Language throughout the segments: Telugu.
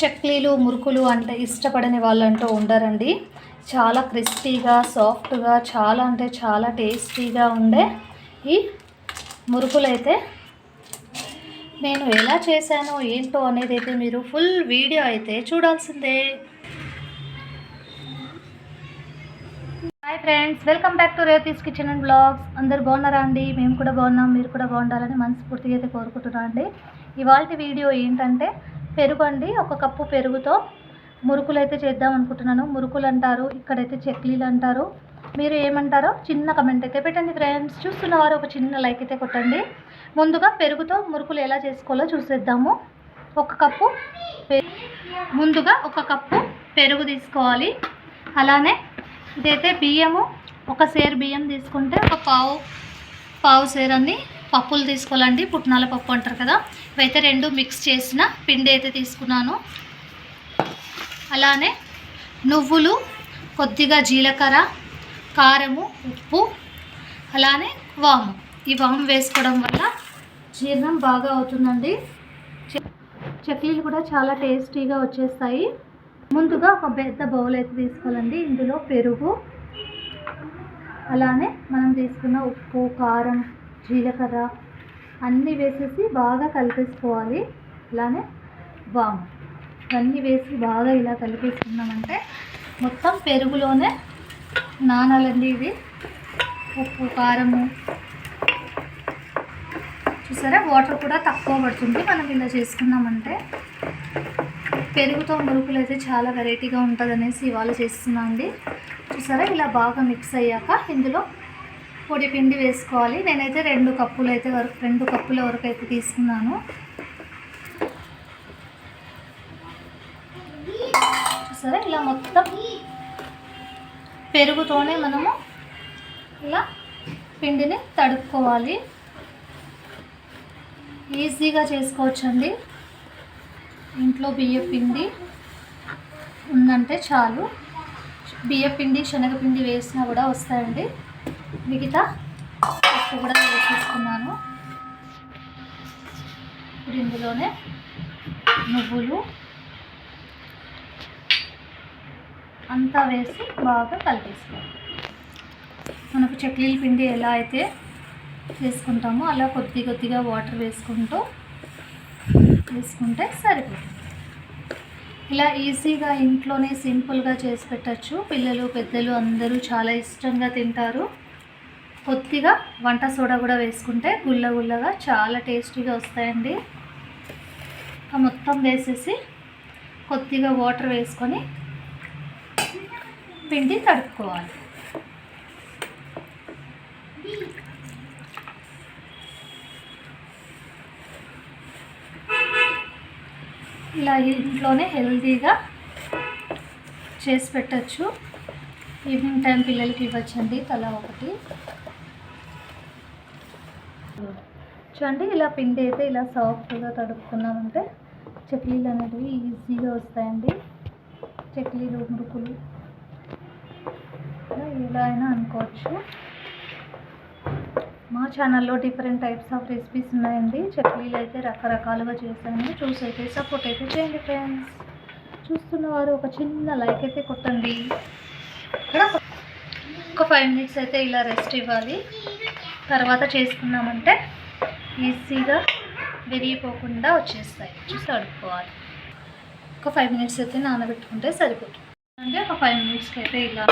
చక్లీలు మురుకులు అంటే ఇష్టపడని వాళ్ళంటూ ఉండరండి. చాలా క్రిస్పీగా సాఫ్ట్గా చాలా అంటే చాలా టేస్టీగా ఉండే ఈ మురుకులైతే నేను ఎలా చేశానో ఏంటో అనేది అయితే మీరు ఫుల్ వీడియో అయితే చూడాల్సిందే. Hi friends welcome back to Revathi's kitchen and blogs. అందరు బాగున్నారా అండి? మేము కూడా బాగున్నాం మీరు కూడా బాగుండాలని మనస్ఫూర్తిగా అయితే కోరుకుంటున్నాం అండి. ఇవాళ వీడియో ఏంటంటే పెరుగు అండి ఒక కప్పు పెరుగుతో మురుకులు అయితే చేద్దాం అనుకుంటున్నాను. మురుకులు అంటారు ఇక్కడైతే చక్లీలు అంటారు మీరు ఏమంటారో చిన్న కమెంట్ అయితే పెట్టండి ఫ్రెండ్స్ చూస్తున్న వారు ఒక చిన్న లైక్ అయితే కొట్టండి. ముందుగా పెరుగుతో మురుకులు ఎలా చేసుకోవాలో చూసేద్దాము. ఒక కప్పు ముందుగా ఒక కప్పు పెరుగు తీసుకోవాలి. అలానే ఇదైతే బియ్యము ఒక సేరు బియ్యం తీసుకుంటే ఒక పావు పావు సేరని పప్పులు తీసుకోవాలండి పుట్నాల పప్పు అంటారు కదా. ఇవైతే రెండు మిక్స్ చేసిన పిండి అయితే తీసుకున్నాను. అలానే నువ్వులు కొద్దిగా జీలకర్ర కారము ఉప్పు అలానే వాము. ఈ వాము వేసుకోవడం వల్ల జీర్ణం బాగా అవుతుందండి. చె- చక్లీలు కూడా చాలా టేస్టీగా వచ్చేస్తాయి. ముందుగా ఒక పెద్ద బౌల్ అయితే తీసుకోవాలండి ఇందులో పెరుగు. అలానే మనం తీసుకున్న ఉప్పు కారం జీలకర్ర అన్నీ వేసేసి బాగా కలిపేసుకోవాలి. ఇలానే వాము. ఇవన్నీ వేసి బాగా ఇలా కలిపేసుకున్నామంటే మొత్తం పెరుగులోనే నానాలండి ఇది ఉప్పు కారము. చూసారా? వాటర్ కూడా తక్కువ పడుతుంది. మనం ఇలా చేసుకున్నామంటే పెరుగుతో మురుకులు అయితే చాలా వెరైటీగా ఉంటుంది అనేసి ఇవాళ చేస్తున్నా అండి చూసారా? ఇలా బాగా మిక్స్ అయ్యాక ఇందులో పొడి పిండి వేసుకోవాలి. నేనైతే రెండు కప్పులు అయితే వరకు రెండు కప్పుల వరకు అయితే తీసుకున్నాను. సరే ఇలా మొత్తం పెరుగుతోనే మనము ఇలా పిండిని తడుపుకోవాలి ఈజీగా చేసుకోవచ్చండి. ఇంట్లో బియ్య పిండి ఉందంటే చాలు. బియ్య పిండి శనగపిండి వేసినా కూడా వస్తాయండి. మిగతా పప్పు కూడా వేసేసుకున్నాను ఇప్పుడు ఇందులోనే నువ్వులు అంతా వేసి బాగా కలిపేసుకోవాలి. మనకు చక్లీల పిండి ఎలా అయితే చేసుకుంటామో అలా కొద్ది కొద్దిగా వాటర్ వేసుకుంటూ వేసుకుంటే సరిపోతుంది. ఇలా ఈజీగా ఇంట్లోనే సింపుల్గా చేసి పెట్టచ్చు. పిల్లలు పెద్దలు అందరూ చాలా ఇష్టంగా తింటారు. కొద్దిగా వంట సోడా కూడా వేసుకుంటే గుల్ల గుల్లగా చాలా టేస్టీగా వస్తాయండి. మొత్తం వేసేసి కొద్దిగా వాటర్ వేసుకొని పిండి తడుపుకోవాలి. ఇలా ఇంట్లోనే హెల్తీగా చేసి పెట్టచ్చు. ఈవినింగ్ టైం పిల్లలకి ఇవ్వచ్చండి తలా ఒకటి. చూడండి ఇలా పిండి అయితే ఇలా సాఫ్ట్గా తడుపుకున్నామంటే చక్లీలు అనేటివి ఈజీగా వస్తాయండి. చక్లీలు మురుకులు. ఎలా అయినా అనుకోవచ్చు. మా ఛానల్లో డిఫరెంట్ టైప్స్ ఆఫ్ రెసిపీస్ ఉన్నాయండి. చెక్లీలు అయితే రకరకాలుగా చేశాను. చూసి అయితే సపోర్ట్ అయితే చేయండి ఫ్రెండ్స్ చూస్తున్న వారు ఒక చిన్న లైక్ అయితే కొట్టండి. ఒక ఫైవ్ మినిట్స్ అయితే ఇలా రెస్ట్ ఇవ్వాలి. తర్వాత చేసుకున్నామంటే ఈజీగా విరిగిపోకుండా వచ్చేస్తాయి. చూసి అడుక్కోవాలి. ఒక ఫైవ్ మినిట్స్ అయితే నానబెట్టుకుంటే సరిపోతుంది. అంటే ఒక ఫైవ్ మినిట్స్కి అయితే ఇలా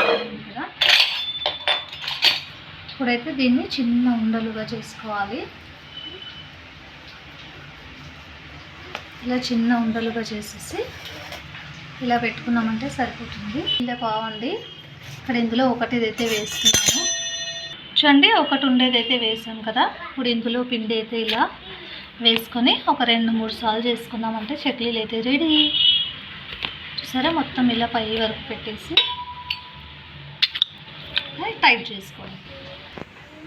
కదా. ఇప్పుడైతే దీన్ని చిన్న ఉండలుగా చేసుకోవాలి. ఇలా చిన్న ఉండలుగా చేసేసి ఇలా పెట్టుకున్నామంటే సరిపోతుంది. ఇలా బాగుంది ఇక్కడ ఇందులో ఒకటి అయితే వేస్తున్నాను. చూడండి ఒకటి ఉండేది అయితే వేసాం కదా. ఇప్పుడు ఇందులో పిండి అయితే ఇలా వేసుకొని ఒక రెండు మూడు సార్లు చేసుకుందామంటే చక్లీలు అయితే రెడీ. చూసారా? మొత్తం ఇలా పై వరకు పెట్టేసి టైట్ చేసుకోండి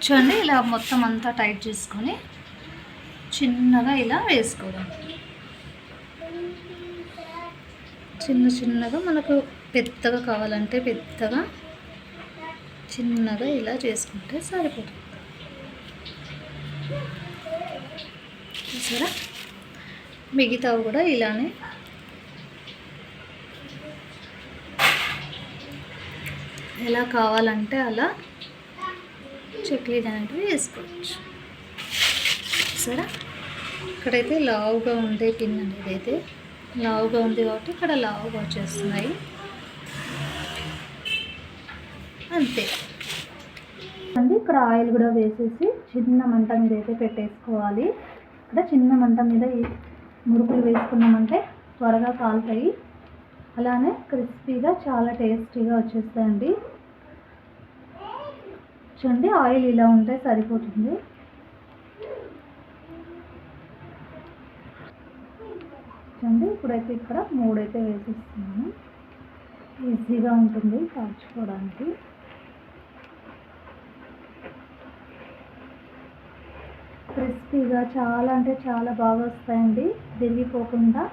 చూడండి ఇలా మొత్తం అంతా టైట్ చేసుకొని చిన్నగా ఇలా వేసుకోవడం చిన్న చిన్నగా మనకు పెద్దగా కావాలంటే పెద్దగా చిన్నగా ఇలా చేసుకుంటే సరిపోతుంది. సరే మిగతావి కూడా ఇలానే ఎలా కావాలంటే అలా చెట్లీ అనేటివి వేసుకోవచ్చు. సరే ఇక్కడైతే లావుగా ఉండే పిన్ అనేది అయితే లావుగా ఉంది కాబట్టి ఇక్కడ లావుగా వచ్చేస్తున్నాయి. అంతే. అండి ఇక్కడ ఆయిల్ కూడా వేసేసి చిన్న మంట మీద అయితే పెట్టేసుకోవాలి. ఇక్కడ చిన్న మంట మీద మురుకులు వేసుకున్నామంటే త్వరగా కాలుతాయి. అలానే క్రిస్పీగా చాలా టేస్టీగా వచ్చేస్తాయండి. చూడండి ఆయిల్ ఇలా ఉంటే సరిపోతుంది. చూడండి ఇప్పుడైతే ఇక్కడ మూడైతే వేసేస్తున్నాను. ఈజీగా ఉంటుంది కాల్చుకోవడానికి. క్రిస్పీగా చాలా అంటే చాలా బాగా వస్తాయండి. విరిగిపోకుండా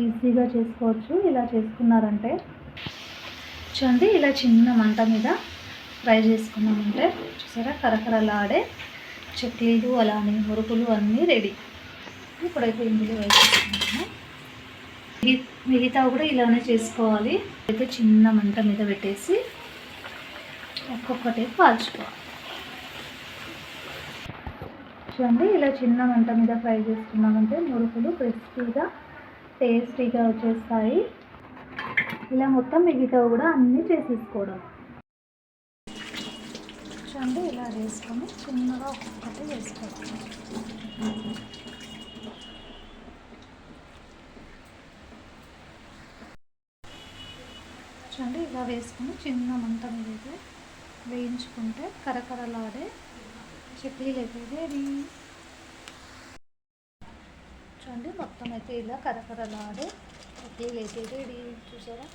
ఈజీగా చేసుకోవచ్చు. ఇలా చేసుకున్నారంటే. చూడండి ఇలా చిన్న మంట మీద ఫ్రై చేసుకున్నామంటే. చూసారా? కరకరలాడే చక్లీలు అలానే మురుకులు అన్నీ రెడీ. ఇప్పుడైతే ఇందులో వేసేసుకున్నాము మిగతా కూడా ఇలానే చేసుకోవాలి. అయితే చిన్న మంట మీద పెట్టేసి ఒక్కొక్కటి కాల్చుకోవాలి. అండి. ఇలా చిన్న మంట మీద ఫ్రై చేసుకున్నామంటే మురుకులు క్రిస్పీగా టేస్టీగా వచ్చేస్తాయి. ఇలా మొత్తం మిగతా కూడా అన్నీ చేసేసుకోవడం. చూడండి ఇలా వేసుకొని చిన్నగా ఒక్కొక్కటి వేసుకోవాలి చూడండి ఇలా వేసుకొని చిన్న మంట మీద వేయించుకుంటే కరకరలాడే చట్నీలు అయితే రెడీ. చూడండి మొత్తం అయితే ఇలా కరకరలాడే చట్నీలు అయితే రెడీ. చూసారా?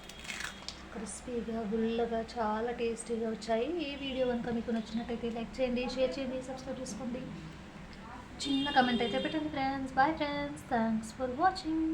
క్రిస్పీగా గుల్లగా చాలా టేస్టీగా వచ్చాయి. ఈ వీడియో కనుక మీకు నచ్చినట్టయితే లైక్ చేయండి షేర్ చేయండి సబ్స్క్రైబ్ చేసుకోండి. చిన్న కమెంట్ అయితే పెట్టండి friends bye friends thanks for watching